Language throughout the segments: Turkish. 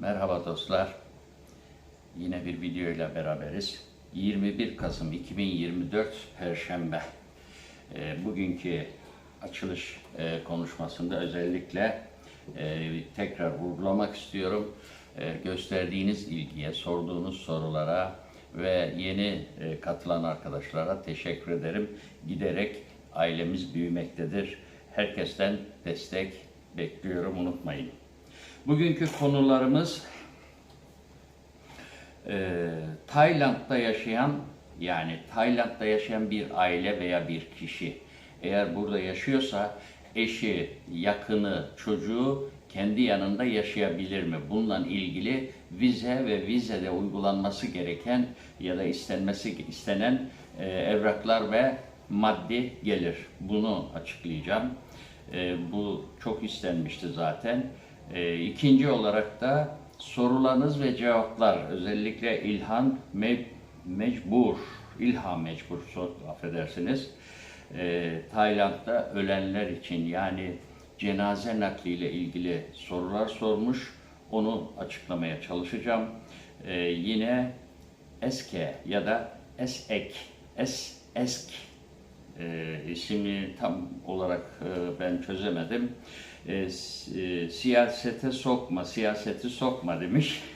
Merhaba dostlar. Yine bir video ile beraberiz. 21 Kasım 2024 Perşembe. Ee, Bugünkü açılış e, konuşmasında özellikle e, tekrar vurgulamak istiyorum. E, Gösterdiğiniz ilgiye, sorduğunuz sorulara ve yeni e, katılan arkadaşlara teşekkür ederim. Giderek ailemiz büyümektedir. Herkesten destek bekliyorum, unutmayın. Bugünkü konularımız e, Tayland'da yaşayan yani Tayland'da yaşayan bir aile veya bir kişi eğer burada yaşıyorsa eşi, yakını, çocuğu kendi yanında yaşayabilir mi? Bununla ilgili vize ve vizede uygulanması gereken ya da istenmesi istenen e, evraklar ve maddi gelir. Bunu açıklayacağım. E, bu çok istenmişti zaten. E, ikinci olarak da sorularınız ve cevaplar özellikle İlhan Me- Mecbur, İlhan Mecbur affedersiniz. E, Tayland'da ölenler için yani cenaze nakliyle ilgili sorular sormuş. Onu açıklamaya çalışacağım. E, yine Eske ya da Esek, Es Esk e, ismini tam olarak e, ben çözemedim. E, e, siyasete sokma, siyaseti sokma demiş.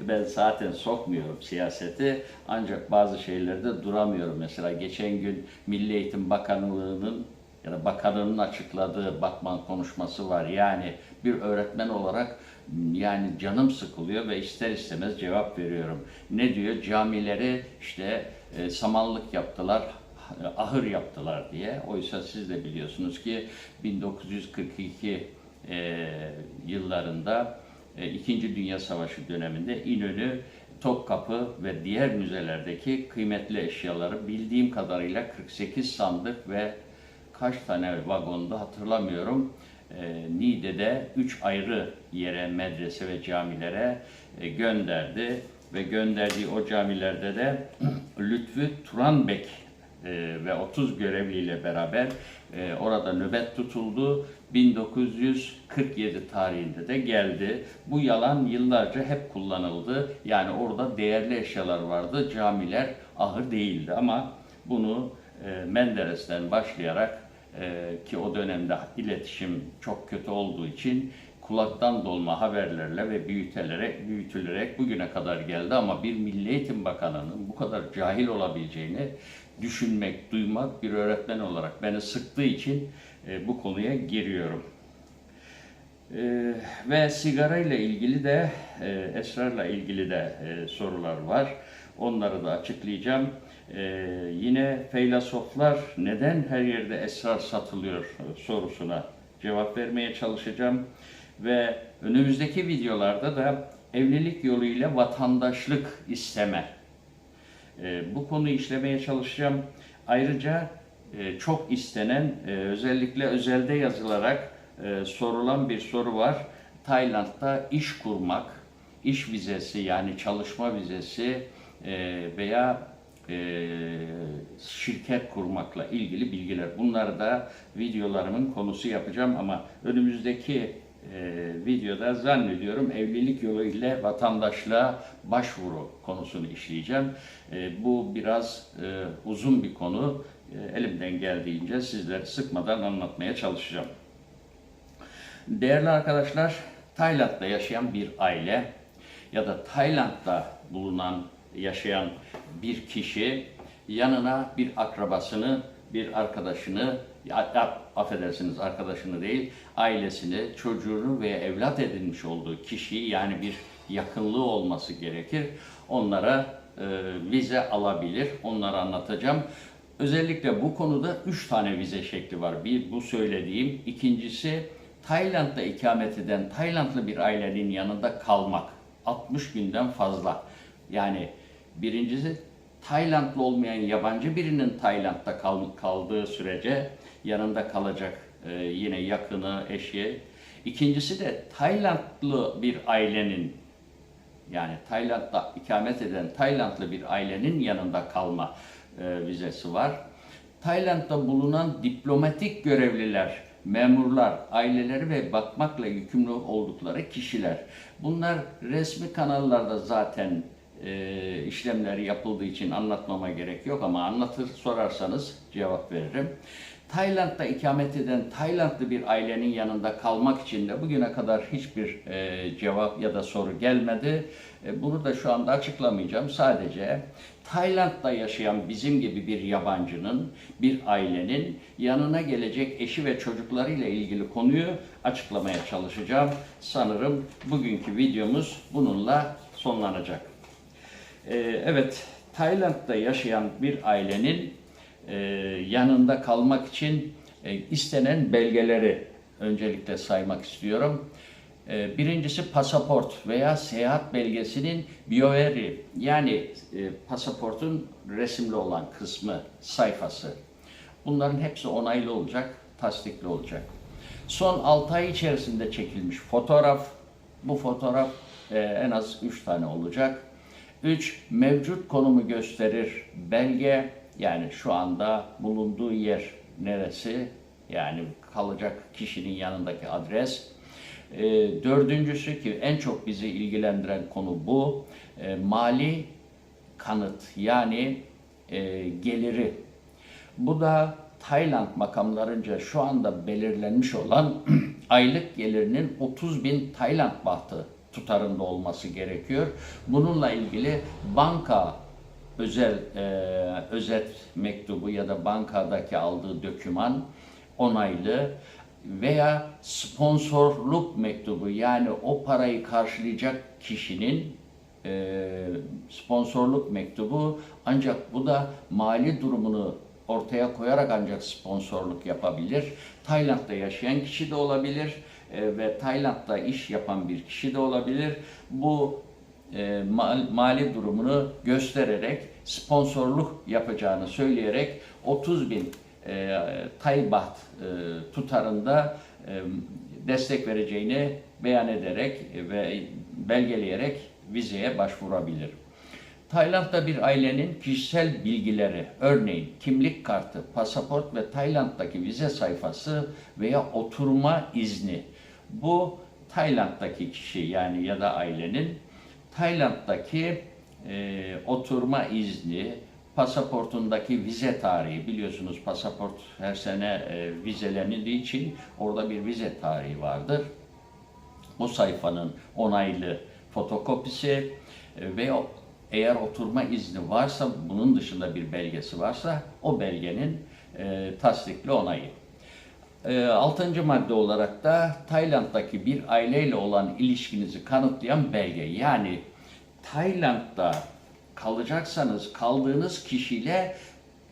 Ben zaten sokmuyorum siyaseti ancak bazı şeylerde duramıyorum. Mesela geçen gün Milli Eğitim Bakanlığı'nın ya da bakanının açıkladığı Batman konuşması var. Yani bir öğretmen olarak yani canım sıkılıyor ve ister istemez cevap veriyorum. Ne diyor? Camileri işte e, samanlık yaptılar, ahır yaptılar diye. Oysa siz de biliyorsunuz ki 1942 e, yıllarında e, İkinci Dünya Savaşı döneminde İnönü, Topkapı ve diğer müzelerdeki kıymetli eşyaları bildiğim kadarıyla 48 sandık ve kaç tane vagonda hatırlamıyorum. E, Niğde'de 3 ayrı yere, medrese ve camilere e, gönderdi ve gönderdiği o camilerde de Lütfü Turanbek ve 30 görevliyle beraber e, orada nöbet tutuldu. 1947 tarihinde de geldi. Bu yalan yıllarca hep kullanıldı. Yani orada değerli eşyalar vardı. Camiler ahır değildi ama bunu e, Menderes'ten başlayarak e, ki o dönemde iletişim çok kötü olduğu için kulaktan dolma haberlerle ve büyütelerek, büyütülerek bugüne kadar geldi ama bir Milli Eğitim Bakanı'nın bu kadar cahil olabileceğini düşünmek, duymak bir öğretmen olarak beni sıktığı için e, bu konuya giriyorum. E, ve sigara ile ilgili de e, esrarla ilgili de e, sorular var. Onları da açıklayacağım. E, yine feylasoflar neden her yerde esrar satılıyor e, sorusuna cevap vermeye çalışacağım. Ve önümüzdeki videolarda da evlilik yoluyla vatandaşlık isteme e, bu konuyu işlemeye çalışacağım. Ayrıca e, çok istenen, e, özellikle özelde yazılarak e, sorulan bir soru var. Tayland'da iş kurmak, iş vizesi yani çalışma vizesi veya şirket kurmakla ilgili bilgiler. Bunları da videolarımın konusu yapacağım ama önümüzdeki e, videoda zannediyorum evlilik yolu ile vatandaşlığa başvuru konusunu işleyeceğim. E, bu biraz e, uzun bir konu. E, elimden geldiğince sizleri sıkmadan anlatmaya çalışacağım. Değerli arkadaşlar, Tayland'da yaşayan bir aile ya da Tayland'da bulunan, yaşayan bir kişi yanına bir akrabasını, bir arkadaşını, affedersiniz arkadaşını değil, ailesini, çocuğunu veya evlat edinmiş olduğu kişiyi yani bir yakınlığı olması gerekir. Onlara e, vize alabilir. Onları anlatacağım. Özellikle bu konuda üç tane vize şekli var. Bir bu söylediğim. İkincisi Tayland'da ikamet eden Taylandlı bir ailenin yanında kalmak. 60 günden fazla. Yani birincisi Taylandlı olmayan yabancı birinin Tayland'da kal- kaldığı sürece yanında kalacak e, yine yakını, eşi. İkincisi de Taylandlı bir ailenin yani Tayland'da ikamet eden Taylandlı bir ailenin yanında kalma e, vizesi var. Tayland'da bulunan diplomatik görevliler memurlar, aileleri ve bakmakla yükümlü oldukları kişiler. Bunlar resmi kanallarda zaten e, işlemleri yapıldığı için anlatmama gerek yok ama anlatır sorarsanız cevap veririm. Tayland'da ikamet eden Taylandlı bir ailenin yanında kalmak için de bugüne kadar hiçbir e, cevap ya da soru gelmedi. E, bunu da şu anda açıklamayacağım. Sadece Tayland'da yaşayan bizim gibi bir yabancının, bir ailenin yanına gelecek eşi ve çocuklarıyla ilgili konuyu açıklamaya çalışacağım. Sanırım bugünkü videomuz bununla sonlanacak. Ee, evet, Tayland'da yaşayan bir ailenin e, yanında kalmak için e, istenen belgeleri öncelikle saymak istiyorum. E, birincisi pasaport veya seyahat belgesinin biyoveri yani pasaportun resimli olan kısmı, sayfası. Bunların hepsi onaylı olacak, tasdikli olacak. Son 6 ay içerisinde çekilmiş fotoğraf, bu fotoğraf en az 3 tane olacak. 3. Mevcut konumu gösterir belge, yani şu anda bulunduğu yer neresi, yani kalacak kişinin yanındaki adres. E, dördüncüsü ki en çok bizi ilgilendiren konu bu, e, mali kanıt yani e, geliri. Bu da Tayland makamlarınca şu anda belirlenmiş olan aylık gelirinin 30 bin Tayland bahtı tutarında olması gerekiyor. Bununla ilgili banka özel e, özet mektubu ya da bankadaki aldığı döküman onaylı veya sponsorluk mektubu yani o parayı karşılayacak kişinin e, sponsorluk mektubu ancak bu da mali durumunu ortaya koyarak ancak sponsorluk yapabilir. Tayland'da yaşayan kişi de olabilir e, ve Tayland'da iş yapan bir kişi de olabilir. Bu e, mal, mali durumunu göstererek sponsorluk yapacağını söyleyerek 30 bin e, Tay baht e, tutarında e, destek vereceğini beyan ederek ve belgeleyerek vizeye başvurabilir. Tayland'da bir ailenin kişisel bilgileri, örneğin kimlik kartı, pasaport ve Tayland'daki vize sayfası veya oturma izni. Bu Tayland'daki kişi yani ya da ailenin Tayland'daki e, oturma izni, pasaportundaki vize tarihi biliyorsunuz pasaport her sene e, vizelenildiği için orada bir vize tarihi vardır. O sayfanın onaylı fotokopisi e, ve eğer oturma izni varsa bunun dışında bir belgesi varsa o belgenin e, tasdikli onayı. E, altıncı madde olarak da Tayland'daki bir aileyle olan ilişkinizi kanıtlayan belge. Yani Tayland'da kalacaksanız kaldığınız kişiyle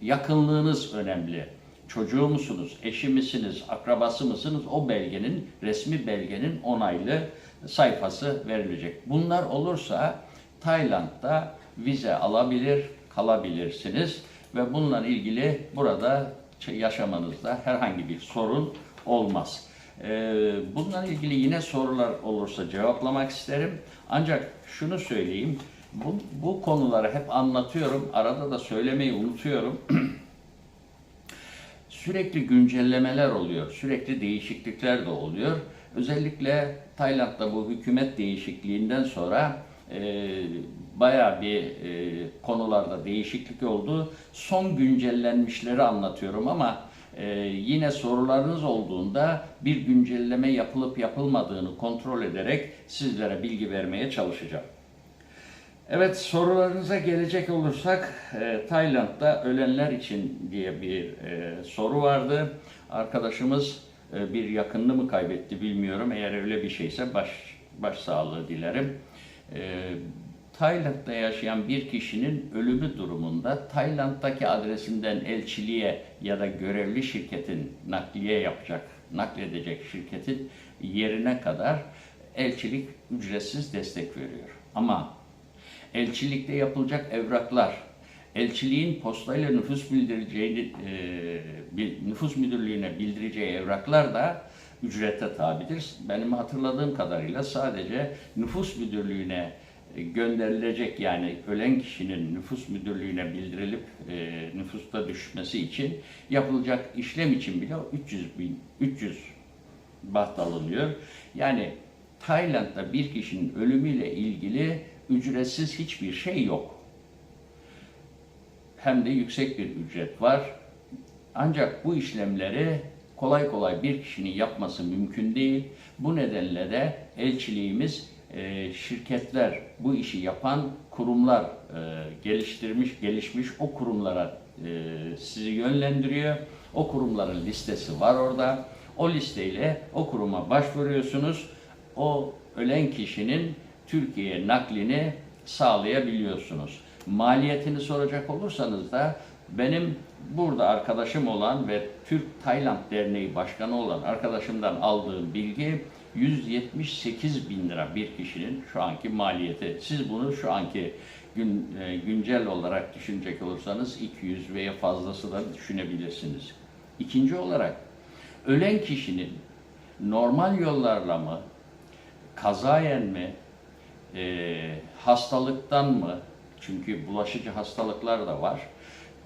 yakınlığınız önemli. Çocuğu musunuz, eşi misiniz, akrabası mısınız? O belgenin, resmi belgenin onaylı sayfası verilecek. Bunlar olursa Tayland'da vize alabilir, kalabilirsiniz ve bununla ilgili burada yaşamanızda herhangi bir sorun olmaz. Ee, Bununla ilgili yine sorular olursa cevaplamak isterim. Ancak şunu söyleyeyim, bu, bu konuları hep anlatıyorum, arada da söylemeyi unutuyorum. sürekli güncellemeler oluyor, sürekli değişiklikler de oluyor. Özellikle Tayland'da bu hükümet değişikliğinden sonra e, bayağı bir e, konularda değişiklik oldu. Son güncellenmişleri anlatıyorum ama e, yine sorularınız olduğunda bir güncelleme yapılıp yapılmadığını kontrol ederek sizlere bilgi vermeye çalışacağım. Evet sorularınıza gelecek olursak e, Tayland'da ölenler için diye bir e, soru vardı. Arkadaşımız e, bir yakınını mı kaybetti bilmiyorum. Eğer öyle bir şeyse baş baş sağlığı dilerim. Tayland'da yaşayan bir kişinin ölümü durumunda Tayland'daki adresinden elçiliğe ya da görevli şirketin nakliye yapacak, nakledecek şirketin yerine kadar elçilik ücretsiz destek veriyor. Ama elçilikte yapılacak evraklar, elçiliğin postayla nüfus bildireceğini, e, nüfus müdürlüğüne bildireceği evraklar da ücrete tabidir. Benim hatırladığım kadarıyla sadece nüfus müdürlüğüne gönderilecek yani ölen kişinin nüfus müdürlüğüne bildirilip e, nüfusta düşmesi için yapılacak işlem için bile 300 bin 300 baht alınıyor. Yani Tayland'da bir kişinin ölümüyle ilgili ücretsiz hiçbir şey yok. Hem de yüksek bir ücret var. Ancak bu işlemleri kolay kolay bir kişinin yapması mümkün değil. Bu nedenle de elçiliğimiz e, şirketler, bu işi yapan kurumlar e, geliştirmiş, gelişmiş o kurumlara e, sizi yönlendiriyor. O kurumların listesi var orada. O listeyle o kuruma başvuruyorsunuz. O ölen kişinin Türkiye'ye naklini sağlayabiliyorsunuz. Maliyetini soracak olursanız da benim burada arkadaşım olan ve Türk Tayland Derneği Başkanı olan arkadaşımdan aldığım bilgi 178 bin lira bir kişinin şu anki maliyeti. Siz bunu şu anki gün, e, güncel olarak düşünecek olursanız 200 veya fazlası da düşünebilirsiniz. İkinci olarak ölen kişinin normal yollarla mı, kazayen mi, e, hastalıktan mı, çünkü bulaşıcı hastalıklar da var,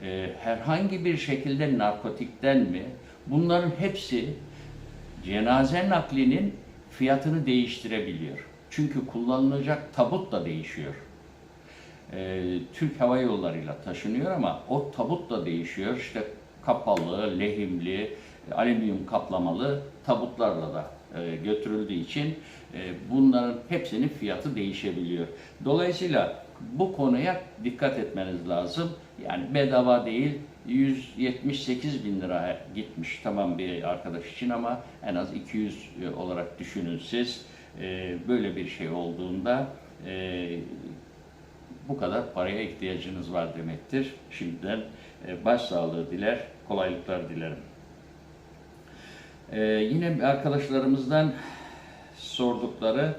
e, herhangi bir şekilde narkotikten mi, bunların hepsi cenaze naklinin fiyatını değiştirebiliyor. Çünkü kullanılacak tabut da değişiyor. E, Türk Hava Yolları'yla taşınıyor ama o tabut da değişiyor. İşte kapalı, lehimli, alüminyum kaplamalı tabutlarla da e, götürüldüğü için e, bunların hepsinin fiyatı değişebiliyor. Dolayısıyla bu konuya dikkat etmeniz lazım. Yani bedava değil, 178 bin lira gitmiş tamam bir arkadaş için ama en az 200 olarak düşünün siz. E, böyle bir şey olduğunda e, bu kadar paraya ihtiyacınız var demektir. Şimdiden e, başsağlığı diler, kolaylıklar dilerim. Yine arkadaşlarımızdan sordukları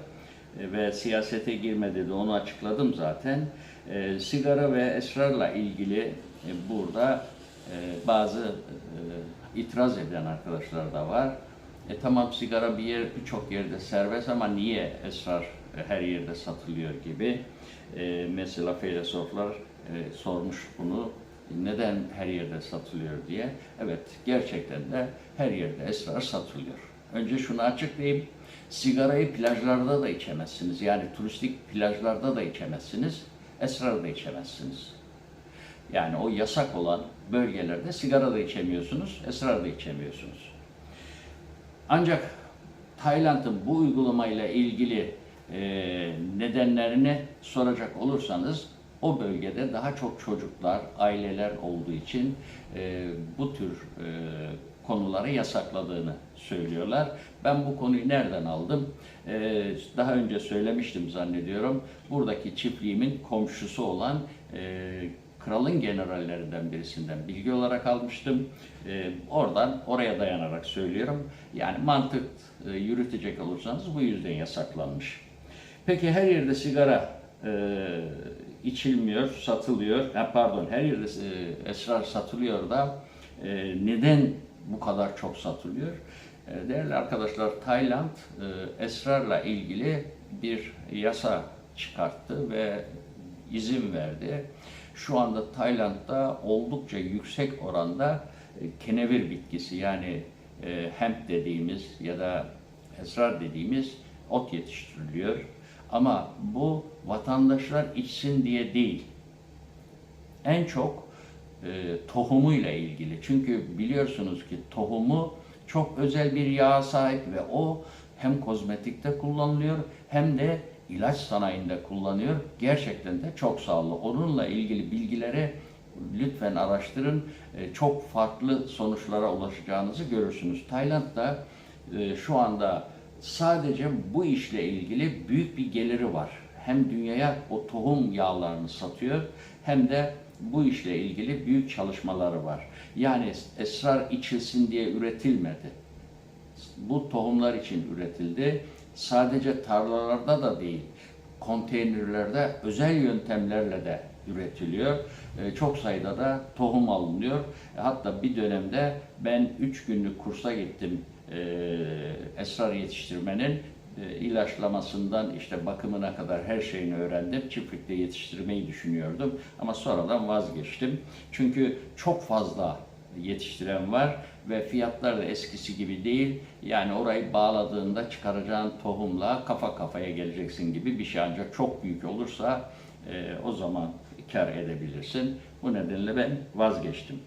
e, ve siyasete girme dedi onu açıkladım zaten. Sigara ve esrarla ilgili e, burada e, bazı e, itiraz eden arkadaşlar da var. E tamam sigara bir yer birçok yerde serbest ama niye esrar e, her yerde satılıyor gibi. E, mesela filozoflar e, sormuş bunu neden her yerde satılıyor diye. Evet, gerçekten de her yerde esrar satılıyor. Önce şunu açıklayayım. Sigarayı plajlarda da içemezsiniz. Yani turistik plajlarda da içemezsiniz. Esrar da içemezsiniz. Yani o yasak olan bölgelerde sigara da içemiyorsunuz, esrar da içemiyorsunuz. Ancak Tayland'ın bu uygulamayla ilgili e, nedenlerini soracak olursanız o bölgede daha çok çocuklar, aileler olduğu için e, bu tür e, konuları yasakladığını söylüyorlar. Ben bu konuyu nereden aldım? E, daha önce söylemiştim zannediyorum. Buradaki çiftliğimin komşusu olan e, kralın generallerinden birisinden bilgi olarak almıştım. E, oradan oraya dayanarak söylüyorum. Yani mantık e, yürütecek olursanız bu yüzden yasaklanmış. Peki her yerde sigara e, içilmiyor, satılıyor. Ha, pardon, her yerde e, esrar satılıyor da e, neden bu kadar çok satılıyor? E, değerli arkadaşlar, Tayland e, esrarla ilgili bir yasa çıkarttı ve izin verdi. Şu anda Tayland'da oldukça yüksek oranda e, kenevir bitkisi yani e, hemp dediğimiz ya da esrar dediğimiz ot yetiştiriliyor. Ama bu vatandaşlar içsin diye değil. En çok e, tohumuyla ilgili. Çünkü biliyorsunuz ki tohumu çok özel bir yağa sahip ve o hem kozmetikte kullanılıyor hem de ilaç sanayinde kullanıyor. Gerçekten de çok sağlıklı. Onunla ilgili bilgileri lütfen araştırın. E, çok farklı sonuçlara ulaşacağınızı görürsünüz. Tayland'da e, şu anda sadece bu işle ilgili büyük bir geliri var. Hem dünyaya o tohum yağlarını satıyor hem de bu işle ilgili büyük çalışmaları var. Yani esrar içilsin diye üretilmedi. Bu tohumlar için üretildi. Sadece tarlalarda da değil, konteynerlerde özel yöntemlerle de üretiliyor. E, çok sayıda da tohum alınıyor. E, hatta bir dönemde ben 3 günlük kursa gittim e, esrar yetiştirmenin e, ilaçlamasından işte bakımına kadar her şeyini öğrendim. Çiftlikte yetiştirmeyi düşünüyordum ama sonradan vazgeçtim. Çünkü çok fazla yetiştiren var ve fiyatlar da eskisi gibi değil. Yani orayı bağladığında çıkaracağın tohumla kafa kafaya geleceksin gibi bir şey ancak çok büyük olursa e, o zaman kar edebilirsin. Bu nedenle ben vazgeçtim.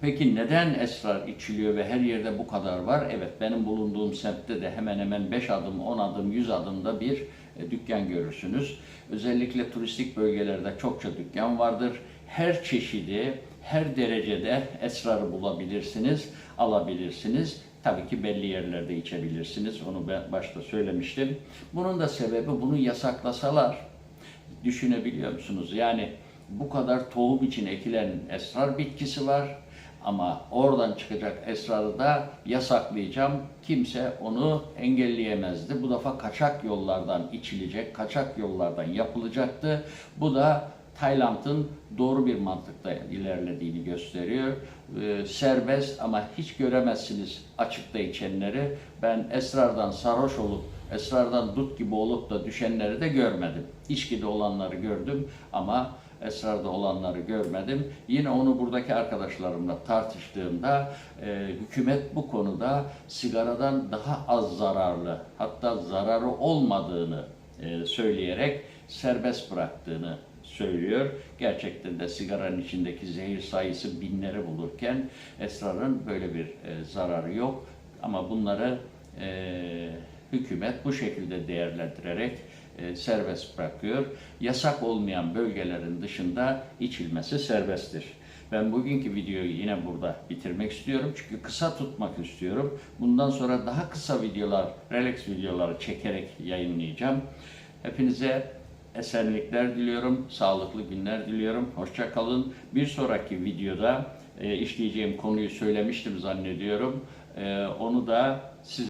Peki neden esrar içiliyor ve her yerde bu kadar var? Evet benim bulunduğum semtte de hemen hemen 5 adım, 10 adım, 100 adımda bir e, dükkan görürsünüz. Özellikle turistik bölgelerde çokça dükkan vardır. Her çeşidi, her derecede esrarı bulabilirsiniz, alabilirsiniz. Tabii ki belli yerlerde içebilirsiniz. Onu ben başta söylemiştim. Bunun da sebebi bunu yasaklasalar düşünebiliyor musunuz? Yani bu kadar tohum için ekilen esrar bitkisi var ama oradan çıkacak esrarı da yasaklayacağım. Kimse onu engelleyemezdi. Bu defa kaçak yollardan içilecek, kaçak yollardan yapılacaktı. Bu da Tayland'ın doğru bir mantıkta ilerlediğini gösteriyor. Ee, serbest ama hiç göremezsiniz açıkta içenleri. Ben esrardan sarhoş olup, esrardan dut gibi olup da düşenleri de görmedim. İçkide olanları gördüm ama esrarda olanları görmedim. Yine onu buradaki arkadaşlarımla tartıştığımda e, hükümet bu konuda sigaradan daha az zararlı, hatta zararı olmadığını e, söyleyerek serbest bıraktığını söylüyor. Gerçekten de sigaranın içindeki zehir sayısı binleri bulurken esrarın böyle bir e, zararı yok. Ama bunları e, hükümet bu şekilde değerlendirerek e, serbest bırakıyor. Yasak olmayan bölgelerin dışında içilmesi serbesttir. Ben bugünkü videoyu yine burada bitirmek istiyorum. Çünkü kısa tutmak istiyorum. Bundan sonra daha kısa videolar, relax videoları çekerek yayınlayacağım. Hepinize esenlikler diliyorum, sağlıklı günler diliyorum. Hoşça kalın. Bir sonraki videoda e, işleyeceğim konuyu söylemiştim zannediyorum. E, onu da siz